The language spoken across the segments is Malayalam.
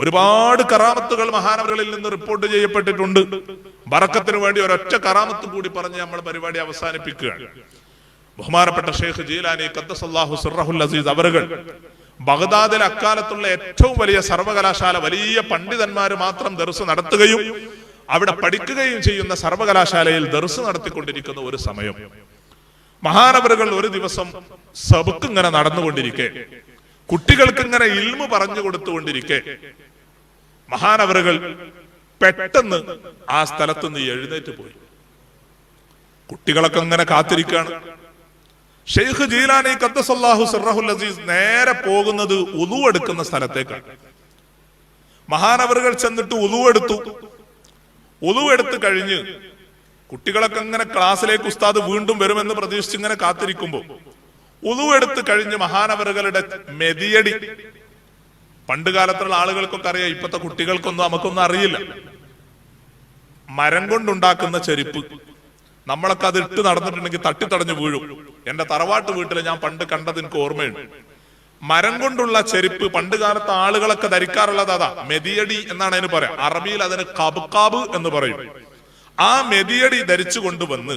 ഒരുപാട് കറാമത്തുകൾ മഹാനവറുകളിൽ നിന്ന് റിപ്പോർട്ട് ചെയ്യപ്പെട്ടിട്ടുണ്ട്. ബറക്കത്തിന് വേണ്ടി ഒരൊറ്റ കറാമത്ത് കൂടി പറഞ്ഞ് നമ്മൾ പരിപാടി അവസാനിപ്പിക്കുകയാണ്. ബഹുമാനപ്പെട്ട ഷെയ്ഖ് ജീലാനി ഖദ്ദസല്ലാഹു സിറഹുൽ അസീസ് അവറുകൾ ബഗ്ദാദിൽ അക്കാലത്തുള്ള ഏറ്റവും വലിയ സർവകലാശാല വലിയ പണ്ഡിതന്മാർ മാത്രം ദർസ് നടത്തുകയും അവിടെ പഠിക്കുകയും ചെയ്യുന്ന സർവകലാശാലയിൽ ദർസ് നടത്തിക്കൊണ്ടിരിക്കുന്ന ഒരു സമയം. മഹാനവറുകൾ ഒരു ദിവസം സബുക്ക് ഇങ്ങനെ നടന്നുകൊണ്ടിരിക്കെ. കുട്ടികൾക്ക് ഇങ്ങനെ ഇൽമു പറഞ്ഞു കൊടുത്തുകൊണ്ടിരിക്കെ. മഹാനവറുകൾ പെട്ടെന്ന് ആ സ്ഥലത്തുനിന്ന് എഴുന്നേറ്റ് പോയി. കുട്ടികളൊക്കെ അങ്ങനെ കാത്തിരിക്കുകയാണ് ഷെയ്ഖ് ജീലാനി കത്തസല്ലാഹു സിറഹുൽ അസീസ് നേരെ പോകുന്നത് ഉലുവെടുക്കുന്ന സ്ഥലത്തേക്കാണ്. മഹാനവറുകൾ ചെന്നിട്ട് ഉലുവെടുത്തു എടുത്തു. ഉലു എടുത്ത് കഴിഞ്ഞ് കുട്ടികളൊക്കെ അങ്ങനെ ക്ലാസ്സിലേക്ക് ഉസ്താദ് വീണ്ടും വരുമെന്ന് പ്രതീക്ഷിച്ച് ഇങ്ങനെ കാത്തിരിക്കുമ്പോൾ ഉലു എടുത്ത് കഴിഞ്ഞ് മഹാനവറുകളുടെ മെതിയടി. പണ്ട് കാലത്തുള്ള ആളുകൾക്കൊക്കെ അറിയാം ഇപ്പത്തെ കുട്ടികൾക്കൊന്നും നമുക്കൊന്നും അറിയില്ല. മരം കൊണ്ടുണ്ടാക്കുന്ന ചെരുപ്പ്. നമ്മളൊക്കെ അത് ഇട്ട് നടന്നിട്ടുണ്ടെങ്കിൽ തട്ടിത്തടഞ്ഞു വീഴും. എന്റെ തറവാട്ട് വീട്ടിൽ ഞാൻ പണ്ട് കണ്ടത് എനിക്ക് ഓർമ്മയുണ്ട്. മരം കൊണ്ടുള്ള ചെരുപ്പ് പണ്ട് കാലത്ത് ആളുകളൊക്കെ ധരിക്കാറുള്ളത് അതാ മെതിയടി എന്നാണ് അതിന് പറയാം. അറബിയിൽ അതിന് കബുക്കാബ് എന്ന് പറയും. ആ മെതിയടി ധരിച്ചു കൊണ്ടുവന്ന്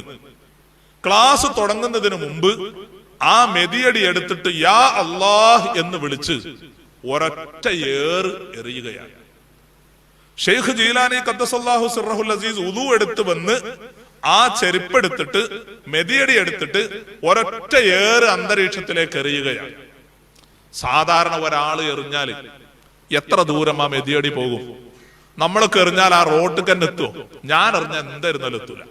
ക്ലാസ് തുടങ്ങുന്നതിന് മുമ്പ് ആ മെതിയടി എടുത്തിട്ട് യാ അള്ളാഹ് എന്ന് വിളിച്ച് ഒരൊറ്റ ഏറ് എറിയുകയാണ്. ഷെയ്ഖ് ജീലാനി കത്തസല്ലാഹു സിറഹുൽ അസീസ് ഉദു എടുത്ത് വന്ന് ആ ചെരുപ്പെടുത്തിട്ട് മെതിയടി എടുത്തിട്ട് ഒരൊറ്റ ഏറ് അന്തരീക്ഷത്തിലേക്ക് എറിയുകയാണ്. സാധാരണ ഒരാൾ എറിഞ്ഞാൽ എത്ര ദൂരം ആ മെതിയടി പോകും? നമ്മളൊക്കെ എറിഞ്ഞാൽ ആ റോഡ് തന്നെ എത്തുമോ ഞാൻ എറിഞ്ഞാൽ എന്തായിരുന്നാലും എത്തൂല.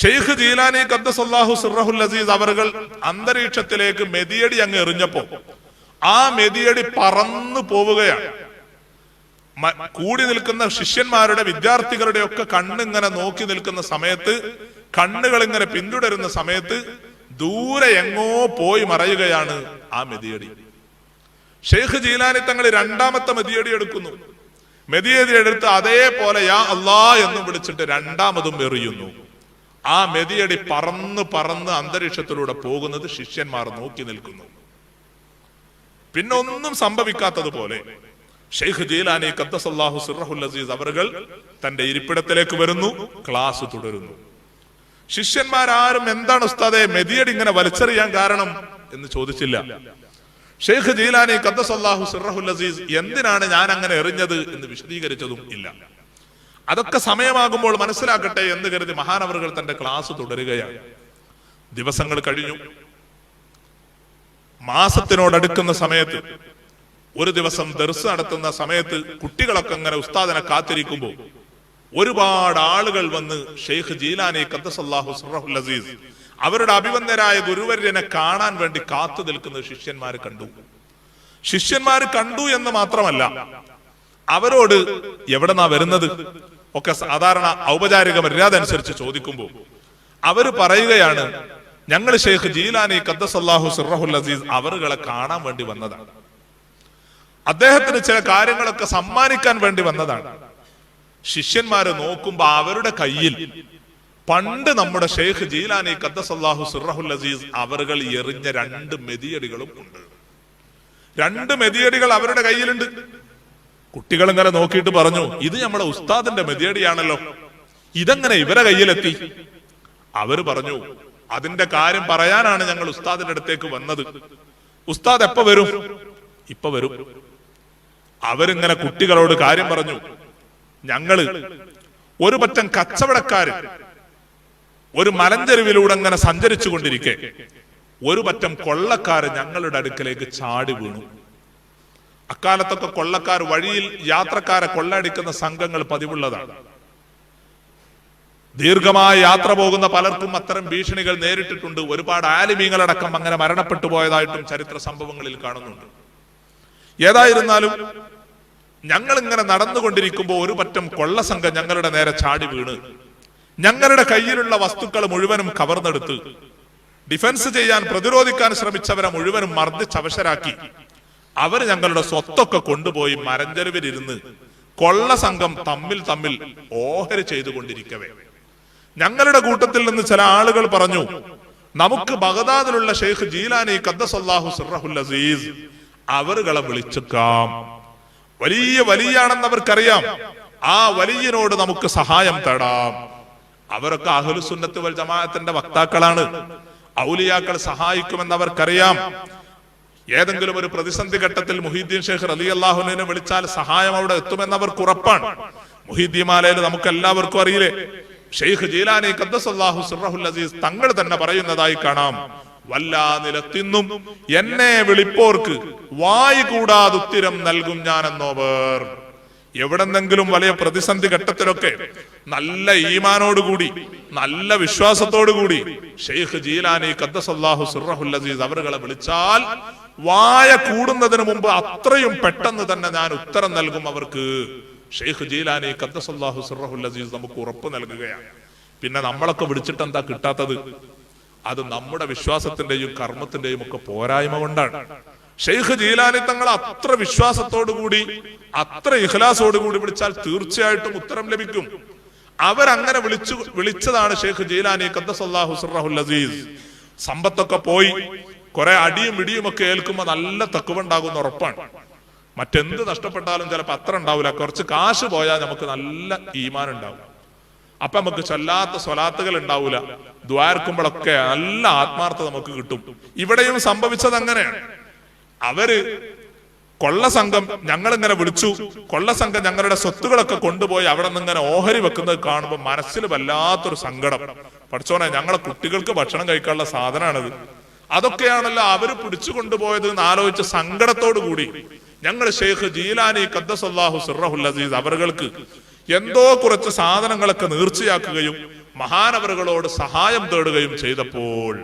ഷെയ്ഖ് ജീലാനി കബ്ദസല്ലാഹു സിറഹുൽ അസീസ് അവർകൾ അന്തരീക്ഷത്തിലേക്ക് മെതിയടി അങ്ങ് എറിഞ്ഞപ്പോ ആ മെതിയടി പറന്നു പോവുകയാണ്. കൂടി നിൽക്കുന്ന ശിഷ്യന്മാരുടെ വിദ്യാർത്ഥികളുടെ ഒക്കെ കണ്ണിങ്ങനെ നോക്കി നിൽക്കുന്ന സമയത്ത് കണ്ണുകൾ ഇങ്ങനെ പിന്തുടരുന്ന സമയത്ത് ദൂരെ എങ്ങോ പോയി മറയുകയാണ് ആ മെതിയടി. ഷെയ്ഖ് ജീലാനി തങ്ങൾ രണ്ടാമത്തെ മെതിയടി എടുക്കുന്നു. മെതിയടി എടുത്ത് അതേപോലെ യാ അള്ളാ എന്ന് വിളിച്ചിട്ട് രണ്ടാമതും എറിയുന്നു. ആ മെതിയടി പറന്ന് പറന്ന് അന്തരീക്ഷത്തിലൂടെ പോകുന്നത് ശിഷ്യന്മാർ നോക്കി നിൽക്കുന്നു. പിന്നെ ഒന്നും സംഭവിക്കാത്തതുപോലെ ഷെയ്ഖ് ജീലാനി കത്തസല്ലാഹു സിറഹുൽ അസീസ് അവറുകൾ തന്റെ ഇരിപ്പിടത്തിലേക്ക് വരുന്നു ക്ലാസ് തുടരുന്നു. ശിഷ്യന്മാരാരും എന്താണ് ഉസ്താദെ മെതിയടി ഇങ്ങനെ വലിച്ചെറിയാൻ കാരണം എന്ന് ചോദിച്ചില്ല. ഷെയ്ഖ് ജീലാനി കത്തസല്ലാഹു സിറഹുൽ അസീസ് എന്തിനാണ് ഞാൻ അങ്ങനെ എറിഞ്ഞത് എന്ന് വിശദീകരിച്ചതും ഇല്ല. അതൊക്കെ സമയമാകുമ്പോൾ മനസ്സിലാക്കട്ടെ എന്ന് കരുതി മഹാനവറുകൾ തന്റെ ക്ലാസ് തുടരുകയാണ്. ദിവസങ്ങൾ കഴിഞ്ഞു. മാസത്തിനോടടുക്കുന്ന സമയത്ത് ഒരു ദിവസം ദർസ് നടത്തുന്ന സമയത്ത് കുട്ടികളൊക്കെ അങ്ങനെ ഉസ്താദിനെ കാത്തിരിക്കുമ്പോൾ ഒരുപാട് ആളുകൾ വന്ന് ഷെയ്ഖ് ജീലാനി ഖദ്ദസല്ലാഹു സുറഹുൽ അസീസ് അവരുടെ അഭിവന്ദരായ ഗുരുവര്യനെ കാണാൻ വേണ്ടി കാത്തു നിൽക്കുന്ന ശിഷ്യന്മാർ കണ്ടു. ശിഷ്യന്മാർ കണ്ടു എന്ന് മാത്രമല്ല അവരോട് എവിടെന്നാ വരുന്നത്? ഒക്കെ സാധാരണ ഔപചാരിക മര്യാദ അനുസരിച്ച് ചോദിക്കുമ്പോൾ അവർ പറയുകയാണ് ഞങ്ങൾ ഷെയ്ഖ് ജീലാനി ഖദ്ദസല്ലാഹു സിറഹുൽ അസീസ് അവറുകളെ കാണാൻ വേണ്ടി വന്നതാണ്. അദ്ദേഹത്തിന് ചില കാര്യങ്ങളൊക്കെ സമ്മാനിക്കാൻ വേണ്ടി വന്നതാണ്. ശിഷ്യന്മാരെ നോക്കുമ്പോ അവരുടെ കയ്യിൽ പണ്ട് നമ്മുടെ ഷെയ്ഖ് ജീലാനി ഖദ്ദസല്ലാഹു സിറഹുൽ അസീസ് അവറുകൾ എറിഞ്ഞ രണ്ട് മെതിയടികളും ഉണ്ട്. രണ്ട് മെതിയടികൾ അവരുടെ കയ്യിലുണ്ട്. കുട്ടികൾ ഇങ്ങനെ നോക്കിയിട്ട് പറഞ്ഞു ഇത് നമ്മുടെ ഉസ്താദിന്റെ മെതിയടിയാണല്ലോ. ഇതെങ്ങനെ ഇവരെ കയ്യിലെത്തി? അവർ പറഞ്ഞു അതിന്റെ കാര്യം പറയാനാണ് ഞങ്ങൾ ഉസ്താദിന്റെ അടുത്തേക്ക് വന്നത്. ഉസ്താദ് എപ്പോ വരും? ഇപ്പൊ വരും. അവരിങ്ങനെ കുട്ടികളോട് കാര്യം പറഞ്ഞു ഞങ്ങൾ ഒരു പറ്റം കച്ചവടക്കാര് ഒരു മലഞ്ചെരുവിലൂടെ അങ്ങനെ സഞ്ചരിച്ചു കൊണ്ടിരിക്കെ ഒരു പറ്റം കൊള്ളക്കാര് ഞങ്ങളുടെ അടുക്കലേക്ക് ചാടി വീണു. അക്കാലത്തൊക്കെ കൊള്ളക്കാർ വഴിയിൽ യാത്രക്കാരെ കൊള്ളയടിക്കുന്ന സംഘങ്ങൾ പതിവുള്ളതാണ്. ദീർഘമായ യാത്ര പോകുന്ന പലർക്കും അത്തരം ഭീഷണികൾ നേരിട്ടിട്ടുണ്ട്. ഒരുപാട് ആലിമീങ്ങളടക്കം അങ്ങനെ മരണപ്പെട്ടു പോയതായിട്ടും ചരിത്ര സംഭവങ്ങളിൽ കാണുന്നുണ്ട്. ഏതായിരുന്നാലും ഞങ്ങൾ ഇങ്ങനെ നടന്നുകൊണ്ടിരിക്കുമ്പോൾ ഒരു പറ്റം കൊള്ളസംഘം ഞങ്ങളുടെ നേരെ ചാടി വീണ്. ഞങ്ങളുടെ കയ്യിലുള്ള വസ്തുക്കൾ മുഴുവനും കവർന്നെടുത്ത് ഡിഫൻസ് ചെയ്യാൻ പ്രതിരോധിക്കാൻ ശ്രമിച്ചവരെ മുഴുവനും മർദ്ദിച്ചവശരാക്കി അവർ ഞങ്ങളുടെ സ്വത്തൊക്കെ കൊണ്ടുപോയി മരഞ്ചെരുവിലിരുന്ന് കൊള്ള സംഘം തമ്മിൽ തമ്മിൽ ഓഹരി ചെയ്തുകൊണ്ടിരിക്കവേ. ഞങ്ങളുടെ കൂട്ടത്തിൽ നിന്ന് ചില ആളുകൾ പറഞ്ഞു നമുക്ക് ബഗദാദിലുള്ള ഷെയ്ഖ് ജീലാനി കദ്ദസല്ലാഹു സിറഹുൽ അസീസ് അവരുകളെ വിളിച്ചേക്കാം. വലിയ വലിയാണെന്ന് അവർക്കറിയാം. ആ വലിയനോട് നമുക്ക് സഹായം തേടാം. അവരൊക്കെ അഹ്ലുസുന്നത്ത് വൽ ജമാഅത്തിന്റെ വക്താക്കളാണ്. ഔലിയാക്കൾ സഹായിക്കുമെന്ന് അവർക്കറിയാം. ഏതെങ്കിലും ഒരു പ്രതിസന്ധി ഘട്ടത്തിൽ മുഹീദ്ദീൻ ഷേഖ് അലി അള്ളാഹുലിനെ വിളിച്ചാൽ സഹായം അവിടെ എത്തുമെന്ന് അവർക്ക് ഉറപ്പാണ്. മുഹീദ്ദീൻ മാലയിൽ നമുക്ക് എല്ലാവർക്കും അറിയില്ലേ? ഷെയ്ഖ് ജീലാനി ഖദ്ദസല്ലാഹു സുറഹുൽ അസീസ് തങ്ങൾ തന്നെ പറയുന്നതായി കാണാം. വല്ലാ നിലത്തിന്നും എന്നെ വിളിപ്പോർക്ക് വായി കൂടാതെ ഉത്തരം നൽകും ഞാൻ എന്നോവർ എവിടെന്നെങ്കിലും വലിയ പ്രതിസന്ധി ഘട്ടത്തിലൊക്കെ നല്ല ഈമാനോടുകൂടി നല്ല വിശ്വാസത്തോടുകൂടി ഷെയ്ഖ് ജീലാനി ഖദ്ദസല്ലാഹു അള്ളാഹു അസീസ് അവരുകളെ വിളിച്ചാൽ വായ കൂടുന്നതിന് മുമ്പ് അത്രയും പെട്ടെന്ന് തന്നെ ഞാൻ ഉത്തരം നൽകും അവർക്ക്. ഷെയ്ഖ് ജീലാനി ഖദ്ദസല്ലാഹു സിറഹുൽ അസീസ് നമുക്ക് ഉറപ്പ് നൽകുകയാണ്. പിന്നെ നമ്മളൊക്കെ വിളിച്ചിട്ട് എന്താ കിട്ടാത്തത്? അത് നമ്മുടെ വിശ്വാസത്തിന്റെയും കർമ്മത്തിന്റെയും ഒക്കെ പോരായ്മ കൊണ്ടാണ്. ഷെയ്ഖ് ജീലാനി തങ്ങൾ അത്ര വിശ്വാസത്തോടുകൂടി അത്ര ഇഖ്ലാസോടു കൂടി വിളിച്ചാൽ തീർച്ചയായിട്ടും ഉത്തരം ലഭിക്കും. അവരങ്ങനെ വിളിച്ചു വിളിച്ചതാണ് ഷെയ്ഖ് ജീലാനി ഖദ്ദസല്ലാഹു സിറഹുൽ അസീസ്. സമ്പത്തൊക്കെ പോയി. കുറെ അടിയും ഇടിയും ഒക്കെ ഏൽക്കുമ്പോ നല്ല തക്കുവ ഉണ്ടാകുന്ന ഉറപ്പാണ്. മറ്റെന്ത് നഷ്ടപ്പെട്ടാലും ചിലപ്പോ അത്ര ഉണ്ടാവില്ല കുറച്ച് കാശ് പോയാൽ നമുക്ക് നല്ല ഈമാൻ ഉണ്ടാവും. അപ്പൊ നമുക്ക് ചൊല്ലാത്ത സ്വലാത്തുകൾ ഉണ്ടാവൂല. ദ്വാർക്കുമ്പോഴൊക്കെ നല്ല ആത്മാർത്ഥ നമുക്ക് കിട്ടും. ഇവിടെയും സംഭവിച്ചത് അങ്ങനെയാണ്. അവർ കൊള്ള സംഘം ഞങ്ങളിങ്ങനെ വിളിച്ചു. കൊള്ള സംഘം ഞങ്ങളുടെ സ്വത്തുകളൊക്കെ കൊണ്ടുപോയി അവിടെ നിന്ന് ഇങ്ങനെ ഓഹരി വെക്കുന്നത് കാണുമ്പോൾ മനസ്സിൽ വല്ലാത്തൊരു സങ്കടം. പഠിച്ചോനെ ഞങ്ങളെ കുട്ടികൾക്ക് ഭക്ഷണം കഴിക്കാനുള്ള സാധനമാണിത് അതൊക്കെയാണല്ലോ അവർ പിടിച്ചു കൊണ്ടുപോയത് എന്ന് ആലോചിച്ച സങ്കടത്തോടു കൂടി. ഞങ്ങൾ ഷെയ്ഖ് ജീലാനി ഖദ്ദസല്ലാഹു സിറഹുൽ അസീസ് അവർക്ക് എന്തോ കുറച്ച് സാധനങ്ങളൊക്കെ നീർച്ചയാക്കുകയും മഹാനവറുകളോട് സഹായം തേടുകയും ചെയ്തപ്പോൾ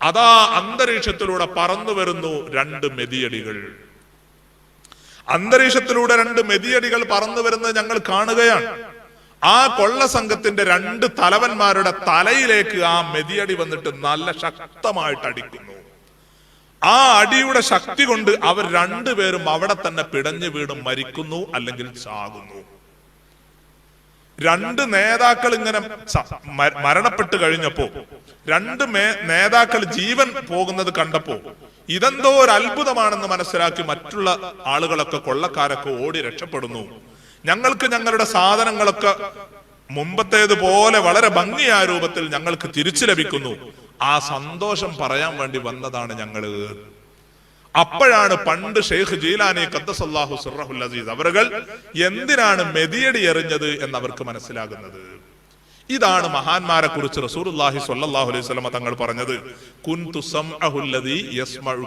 അതാ അന്തരീക്ഷത്തിലൂടെ പറന്നു വരുന്നു രണ്ട് മെതിയടികൾ. അന്തരീക്ഷത്തിലൂടെ രണ്ട് മെതിയടികൾ പറന്നു വരുന്നത് ഞങ്ങൾ കാണുകയാണ്. ആ കൊള്ള സംഘത്തിന്റെ രണ്ട് തലവന്മാരുടെ തലയിലേക്ക് ആ മെതിയടി വന്നിട്ട് നല്ല ശക്തമായിട്ട് അടിക്കുന്നു. ആ അടിയുടെ ശക്തി കൊണ്ട് അവർ രണ്ടുപേരും അവിടെ തന്നെ പിടഞ്ഞു വീണ് മരിക്കുന്നു അല്ലെങ്കിൽ ചാകുന്നു. രണ്ട് നേതാക്കൾ ഇങ്ങനെ മരണപ്പെട്ട് കഴിഞ്ഞപ്പോ രണ്ട് നേതാക്കൾ ജീവൻ പോകുന്നത് കണ്ടപ്പോ ഇതെന്തോ ഒരു അത്ഭുതമാണെന്ന് മനസ്സിലാക്കി മറ്റുള്ള ആളുകളൊക്കെ കൊള്ളക്കാരൊക്കെ ഓടി രക്ഷപ്പെടുന്നു. ഞങ്ങൾക്ക് ഞങ്ങളുടെ സാധനങ്ങളൊക്കെ മുമ്പത്തേതുപോലെ വളരെ ഭംഗിയായ രൂപത്തിൽ ഞങ്ങൾക്ക് തിരിച്ചു ലഭിക്കുന്നു. ആ സന്തോഷം പറയാൻ വേണ്ടി വന്നതാണ് ഞങ്ങൾ അപ്പോഴാണ് പണ്ട് ഷെയ്ഖ് ജീലാനി ഖദ്ദസല്ലാഹു സുറഹുൽ അസീസ് അവരുകൾ എന്തിനാണ് മെതിയടി എറിഞ്ഞത് എന്ന് അവർക്ക് മനസ്സിലാകുന്നത്. ഇതാണ് മഹാന്മാരെ കുറിച്ച് റസൂലുള്ളാഹി സ്വല്ലല്ലാഹു അലൈഹി വസല്ലമ തങ്ങൾ പറഞ്ഞത്.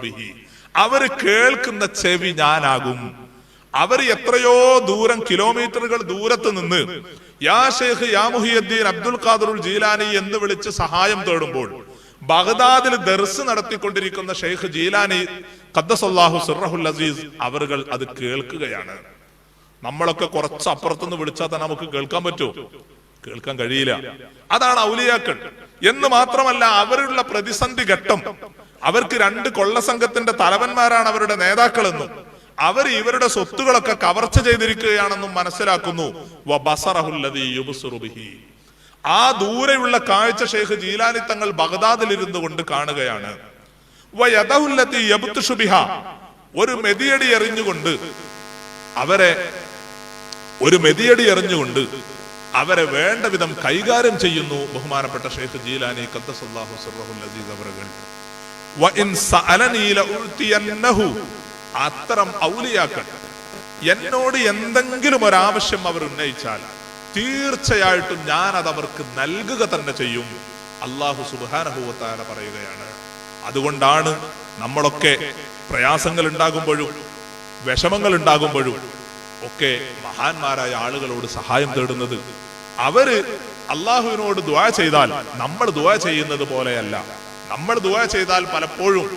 ബിഹി. അവർ കേൾക്കുന്ന ചെവി ഞാനാകും. അവർ എത്രയോ ദൂരം കിലോമീറ്ററുകൾ ദൂരത്ത് നിന്ന് യാ ഷെയ്ഖ് യാ മുഹിയുദ്ദീൻ അബ്ദുൽ ഖാദറുൽ ജീലാനി എന്ന് വിളിച്ച് സഹായം തേടുമ്പോൾ ബഗ്ദാദിൽ ദർസ് നടത്തിക്കൊണ്ടിരിക്കുന്ന ഷെയ്ഖ് ജീലാനി ഖദ്ദസല്ലാഹു സിറഹുൽ അസീസ് അവറുകൾ അത് കേൾക്കുകയാണ്. നമ്മളൊക്കെ കുറച്ച് അപ്പുറത്തുനിന്ന് വിളിച്ചാൽ തന്നെ നമുക്ക് കേൾക്കാൻ പറ്റുമോ കേൾക്കാൻ കഴിയില്ല. അതാണ് ഔലിയാക്കൾ. എന്ന് മാത്രമല്ല അവരുള്ള പ്രതിസന്ധി ഘട്ടം. അവർക്ക് രണ്ട് കൊള്ള കൊള്ളസംഘത്തിന്റെ തലവന്മാരാണ് അവരുടെ നേതാക്കളെന്നും. അവർ ഇവരുടെ സ്വത്തുകളൊക്കെ കവർച്ച ചെയ്തിരിക്കുകയാണെന്നും മനസ്സിലാക്കുന്നു. ആ ദൂരെയുള്ള കാഴ്ച ഷെയ്ഖ് ജീലാനി തങ്ങൾ ബഗ്ദാദിൽ ഇരുന്നു കൊണ്ട് കാണുകയാണ്. ഒരു മെതിയടി എറിഞ്ഞുകൊണ്ട് അവരെ ഒരു മെതിയടി എറിഞ്ഞുകൊണ്ട് അവരെ വേണ്ട വിധം കൈകാര്യം ചെയ്യുന്നു ബഹുമാനപ്പെട്ട ഷെയ്ഖ് ജീലാനി ഖദ്ദസല്ലാഹു സിർറഹുൽ അസീസ് അത്തരം ഔലിയാക്കൾ എന്നോട് എന്തെങ്കിലും ഒരാവശ്യം അവർ ഉന്നയിച്ചാൽ തീർച്ചയായിട്ടും ഞാൻ അത് അവർക്ക് നൽകുക തന്നെ ചെയ്യും. അള്ളാഹു സുബാനഹുവത്താല പറയുകയാണ്. അതുകൊണ്ടാണ് നമ്മളൊക്കെ പ്രയാസങ്ങൾ ഉണ്ടാകുമ്പോഴും വിഷമങ്ങൾ ഉണ്ടാകുമ്പോഴും ഒക്കെ മഹാന്മാരായ ആളുകളോട് സഹായം തേടുന്നത്. അവർ അള്ളാഹുവിനോട് ദുആ ചെയ്താൽ നമ്മൾ ദുആ ചെയ്യുന്നത് പോലെയല്ല. നമ്മൾ ദുആ ചെയ്താൽ പലപ്പോഴും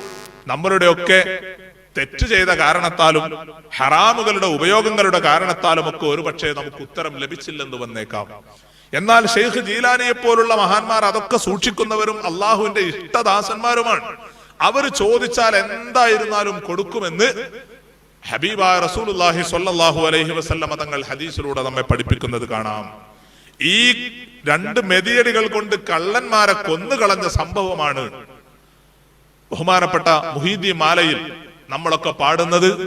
നമ്മളുടെയൊക്കെ തെറ്റ് ചെയ്ത കാരണത്താലും ഹറാമുകളുടെ ഉപയോഗങ്ങളുടെ കാരണത്താലും ഒക്കെ ഒരുപക്ഷെ നമുക്ക് ഉത്തരം ലഭിച്ചില്ലെന്ന് വന്നേക്കാം. എന്നാൽ ഷെയ്ഖ് ജീലാനിയെ പോലുള്ള മഹാന്മാർ അതൊക്കെ സൂക്ഷിക്കുന്നവരും അള്ളാഹുവിന്റെ ഇഷ്ടദാസന്മാരുമാണ്. അവർ ചോദിച്ചാൽ എന്തായിരുന്നാലും കൊടുക്കുമെന്ന് ഹബീബായ റസൂലുള്ളാഹി സ്വല്ലല്ലാഹു അലൈഹി വസല്ലമ തങ്ങൾ ഹദീസിലൂടെ നമ്മെ പഠിപ്പിക്കുന്നത് കാണാം. ഈ രണ്ട് മെതിയടികൾ കൊണ്ട് കള്ളന്മാരെ കൊന്നുകളഞ്ഞ സംഭവമാണ് ബഹുമാനപ്പെട്ട മുഹീദി മാലയിൽ നമ്മളൊക്കെ പാടുന്നത്